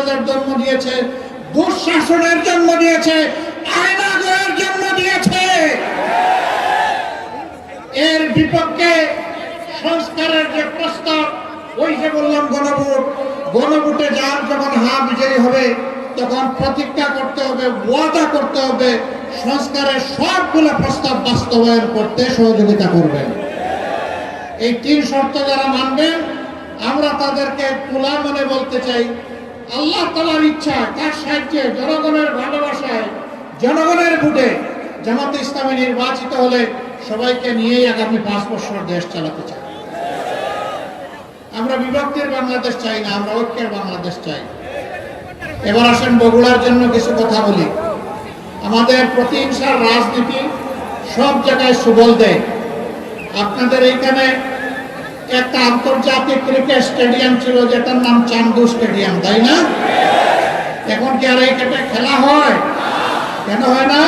সন্ত্রাসবাদের জন্ম দিয়েছে, দুঃশাসনের জন্ম দিয়েছে, আয়নাগরের জন্ম দিয়েছে। এর বিপক্ষে সংস্কারের যে প্রস্তাব, ওই যে বললাম গণভোট, গণভোটে যার যখন হা বিজয়ী হবে, তখন প্রতিজ্ঞা করতে হবে, ওয়াদা করতে হবে, সংস্কারের সবগুলো প্রস্তাব বাস্তবায়ন করতে সহযোগিতা করবেন এই তিন শর্ত যারা মানবেন, আমরা তাদেরকে খোলা মনে বলতে চাই। আল্লাহ তালার ইচ্ছা, তার সাহায্যে জনগণের ভালোবাসায়, জনগণের ভোটে জামাতে ইসলামী নির্বাচিত হলে সবাইকে নিয়েই আগামী পাঁচ বছর দেশ চালাতে চাই। আমরা বিভক্তির বাংলাদেশ চাই না, আমরা ঐক্যের বাংলাদেশ চাই। এবার আসেন বগুড়ার জন্য কিছু কথা বলি। আমাদের প্রতিহিংসার রাজনীতি সব জায়গায় সুবল দেয়। আপনাদের এইখানে একটা আন্তর্জাতিক ক্রিকেট স্টেডিয়াম ছিল যেটার নাম চান্দু স্টেডিয়াম তাই না? এখন কি আর এইখানে খেলা হয়? কেন হয় না?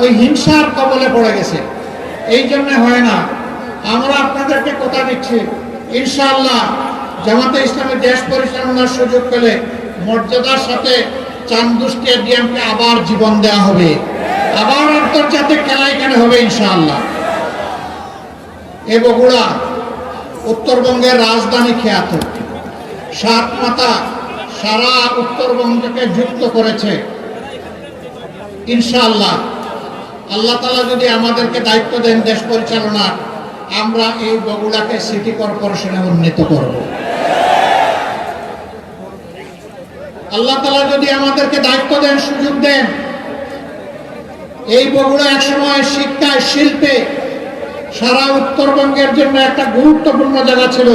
ওই হিংসার কবলে পড়ে গেছে। এই জন্য হয় না। আমরা আপনাদেরকে কথা দিচ্ছি, ইনশাআল্লাহ জামাতে ইসলামের দেশ পরিচালনার সুযোগ পেলে মর্যাদার সাথে চান্দু স্টেডিয়ামকে আবার জীবন দেওয়া হবে। আবার আন্তর্জাতিক খেলা এখানে হবে ইনশাআল্লাহ। এ বগুড়া উত্তরবঙ্গের রাজধানী খ্যাত। সাত মাতা সারা উত্তরবঙ্গকে যুক্ত করেছে। ইনশাআল্লাহ। আল্লাহ তালা যদি আমাদেরকে দায়িত্ব দেন দেশ পরিচালনার আমরা এই বগুড়াকে সিটি কর্পোরেশনে উন্নীত করব। আল্লাহ তালা যদি আমাদেরকে দায়িত্ব দেন, সুযোগ দেন, এই বগুড়া একসময় শিক্ষায় শিল্পে সারা উত্তরবঙ্গের জন্য একটা গুরুত্বপূর্ণ জায়গা ছিল।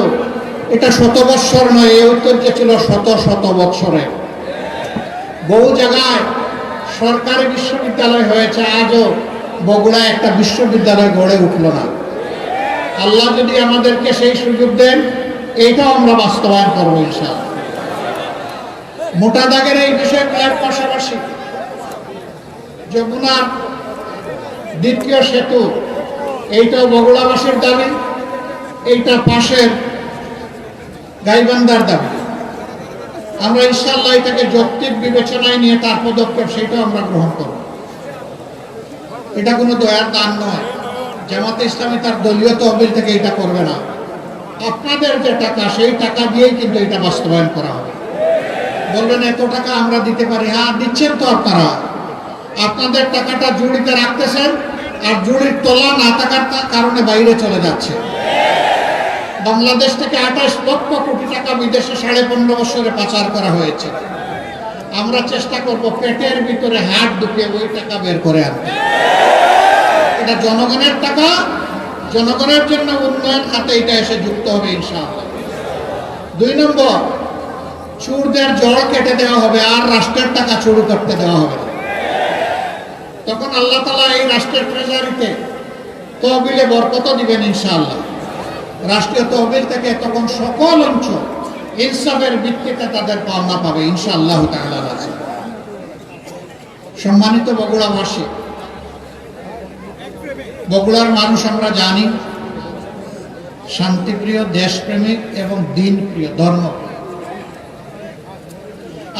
এটা শত বৎসর নয়, এই ঐতিহ্য ছিল শত শত বৎসরে। বহু জায়গায় সরকারি বিশ্ববিদ্যালয় হয়েছে, আজও বগুড়ায় একটা বিশ্ববিদ্যালয় গড়ে উঠল না। আল্লাহ যদি আমাদেরকে সেই সুযোগ দেন, এইটাও আমরা বাস্তবায়ন করব ইনশাআল্লাহ। মোটা দাগের এই বিষয়ে বিষয়গুলোর পাশাপাশি যমুনার দ্বিতীয় সেতু এইটাও বগুড়াবাসীর দাবি, এইটা পাশের গাইবান্ধার দাবি। আমরা ইনশাল্লাহ এটাকে যৌক্তিক বিবেচনায় নিয়ে তার পদক্ষেপ সেটাও আমরা গ্রহণ করব। এটা কোনো দয়ার দান নয়। জামাতে ইসলামী তার দলীয় তহবিল থেকে এটা করবে না। আপনাদের যে টাকা, সেই টাকা দিয়েই কিন্তু এটা বাস্তবায়ন করা হবে। বলবেন, এত টাকা আমরা দিতে পারি? হ্যাঁ দিচ্ছেন তো আপনারা। আপনাদের টাকাটা জুড়িতে রাখতেছেন। আর জুড়ির তোলা না থাকার কারণে বাইরে চলে যাচ্ছে। বাংলাদেশ থেকে আঠাশ লক্ষ কোটি টাকা বিদেশে সাড়ে পনেরো বছরে পাচার করা হয়েছে। আমরা চেষ্টা করব পেটের ভিতরে হাত ঢুকে ওই টাকা বের করে আনতে। এটা জনগণের টাকা, জনগণের জন্য উন্নয়ন খাতে এটা এসে যুক্ত হবে ইনশাআল্লাহ। দুই নম্বর, চুরদের জল কেটে দেওয়া হবে, আর রাষ্ট্রের টাকা চুরি করতে দেওয়া হবে না। তখন আল্লাহ তালা এই রাষ্ট্রের ট্রেজারিতে তহবিলে বরকত দিবেন ইনশাআল্লাহ। রাষ্ট্রীয় তহবিল থেকে তখন সকল অঞ্চল ইনসাফের ভিত্তিতে তাদের পাওনা পাবে ইনশাআল্লাহ আছে সম্মানিত বগুড়াবাসী, বগুড়ার মানুষ আমরা জানি, শান্তিপ্রিয়, দেশপ্রেমিক এবং দিনপ্রিয়, ধর্মপ্রিয়।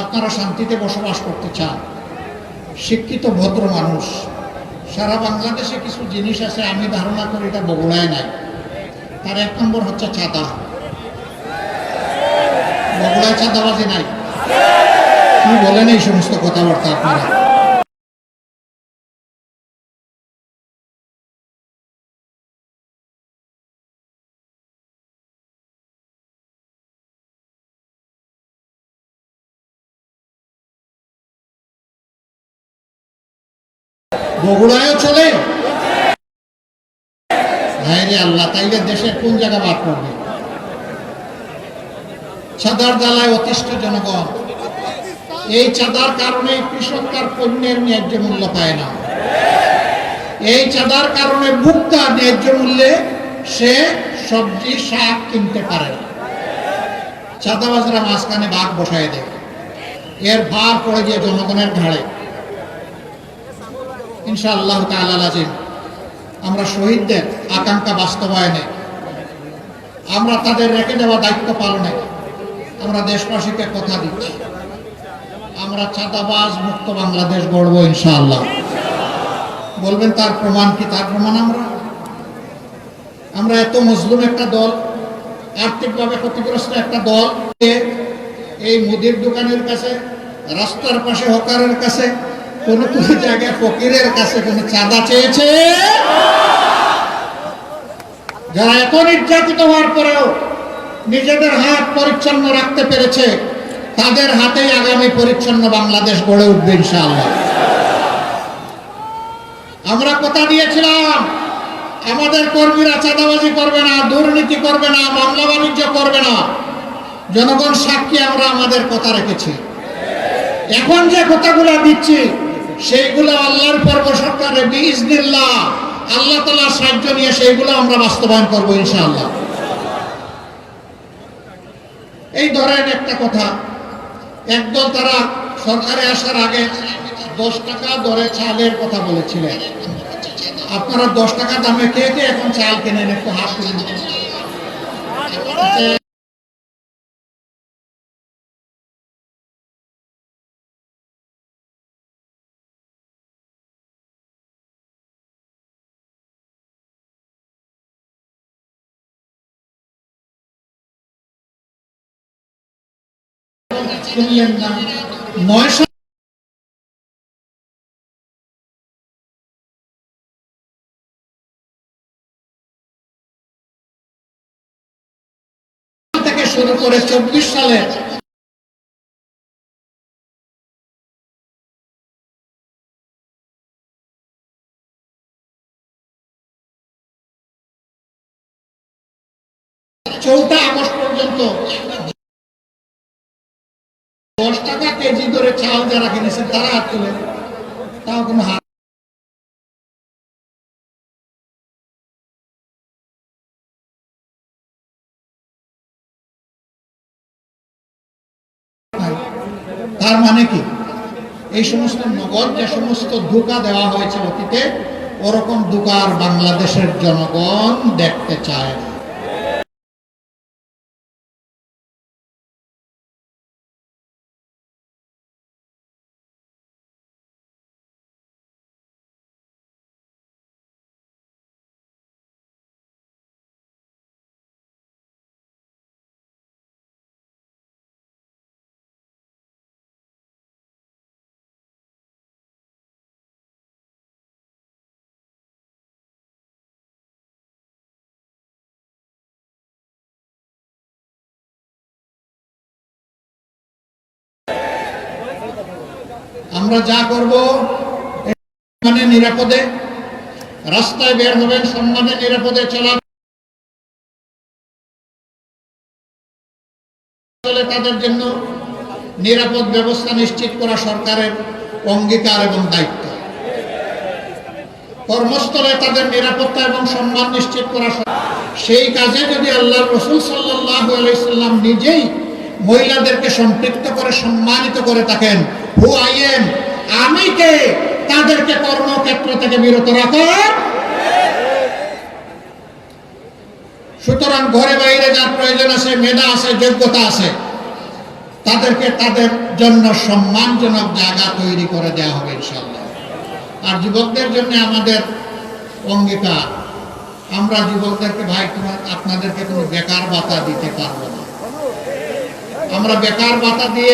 আপনারা শান্তিতে বসবাস করতে চান শিক্ষিত ভদ্র মানুষ। সারা বাংলাদেশে কিছু জিনিস আছে, আমি ধারণা করি এটা বগুড়ায় নাই। তার এক নম্বর হচ্ছে চাঁদা। বগুড়ায় চাঁদাবাজি নাই। কি বলেন এই সমস্ত কথাবার্তা আপনারা? বগুড়ায়ও চলে। আল্লাহ, তাইলে দেশের কোন জায়গা বাদ করবে চাঁদার জ্বালায় অতিষ্ঠ জনগণ। এই চাঁদার কারণে কৃষক তার পণ্যের ন্যায্য মূল্য পায় না। এই চাঁদার কারণে ভুক্তা ন্যায্য মূল্যে সে সবজি, শাক কিনতে পারে না। চাঁদাবাজরা মাঝখানে বাঘ বসায় দেয়। এর ভার পড়ে গিয়ে জনগণের ঘাড়ে। ইনশাআল্লাহ তাআলা আমরা শহীদদের আকাঙ্ক্ষা বাস্তবায়নে, আমরা তাদের রেখে দেওয়া দায়িত্ব পালনে আমরা দেশবাসীকে কথা দিচ্ছি। আমরা চাঁদাবাজ মুক্ত বাংলাদেশ গড়বো ইনশাআল্লাহ। বলবেন তার প্রমাণ কি? তার প্রমাণ আমরা। আমরা এত মজলুম একটা দল, আর্থিকভাবে ক্ষতিগ্রস্ত একটা দল, এই মুদির দোকানের কাছে, রাস্তার পাশে হকারের কাছে কোন কোন জায়গায় ফকিরের কাছে কোন চাঁদা চেয়েছে? যারা এত নির্যাতিত হওয়ার পরেও নিজেদের হাত পরিচ্ছন্ন রাখতে পেরেছে, তাদের হাতেই আগামী পরিচ্ছন্ন বাংলাদেশ গড়ে উঠবে ইনশাআল্লাহ। আমরা কথা দিয়েছিলাম, আমাদের কর্মীরা চাঁদাবাজি করবে না, দুর্নীতি করবে না, মামলা বাণিজ্য করবে না। জনগণ সাক্ষী আমরা আমাদের কথা রেখেছি। এখন যে কথাগুলো দিচ্ছি সেইগুলো আল্লাহর পর্ব সরকারে বিজনিল্লাহ আল্লাহ তালার সাহায্য নিয়ে সেইগুলো আমরা বাস্তবায়ন করব ইনশাআল্লাহ। এই ধরেন একটা কথা, একদল তারা সরকারে আসার আগে দশ টাকা দরে চালের কথা বলেছিলেন। আপনারা দশ টাকা দামে কে কে এখন চাল কেনেন, একটু হাত শুনলেন না নয়শো থেকে শুরু করে চব্বিশ সালে চৌঠা আগস্ট কেজি ধরে চাল যারা কিনেছেন তারা হাত তোলে। তাও কোনো হাত তার মানে কি? এই সমস্ত নগদ যে সমস্ত ধোকা দেওয়া হয়েছে অতীতে, ওরকম ধোকার বাংলাদেশের জনগণ দেখতে চায়। আমরা যা করব মানে নিরাপদে, রাস্তায় বের হবেন, সম্মানে নিরাপদে চলা তাদের জন্য নিরাপদ ব্যবস্থা নিশ্চিত করা সরকারের অঙ্গীকার এবং দায়িত্ব। কর্মস্থলে তাদের নিরাপত্তা এবং সম্মান নিশ্চিত করা সেই কাজে যদি আল্লাহ রসুল সাল্লাহ আলাইসাল্লাম নিজেই মহিলাদেরকে সম্পৃক্ত করে, সম্মানিত করে থাকেন। হু আই এম আমি কে? তাদেরকে কর্মক্ষেত্র থেকে বিরত রাখার সুতরাং ঘরে বাইরে যার প্রয়োজন আছে, মেধা আছে, যোগ্যতা আছে, তাদেরকে তাদের জন্য সম্মানজনক জায়গা তৈরি করে দেওয়া হবে ইনশাল্লাহ আর যুবকদের জন্য আমাদের অঙ্গীকার, আমরা যুবকদেরকে ভাই তোমার, আপনাদেরকে কোনো বেকার ভাতা দিতে পারব না। আমরা বেকার ভাতা দিয়ে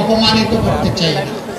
অপমানিত করতে চাই না।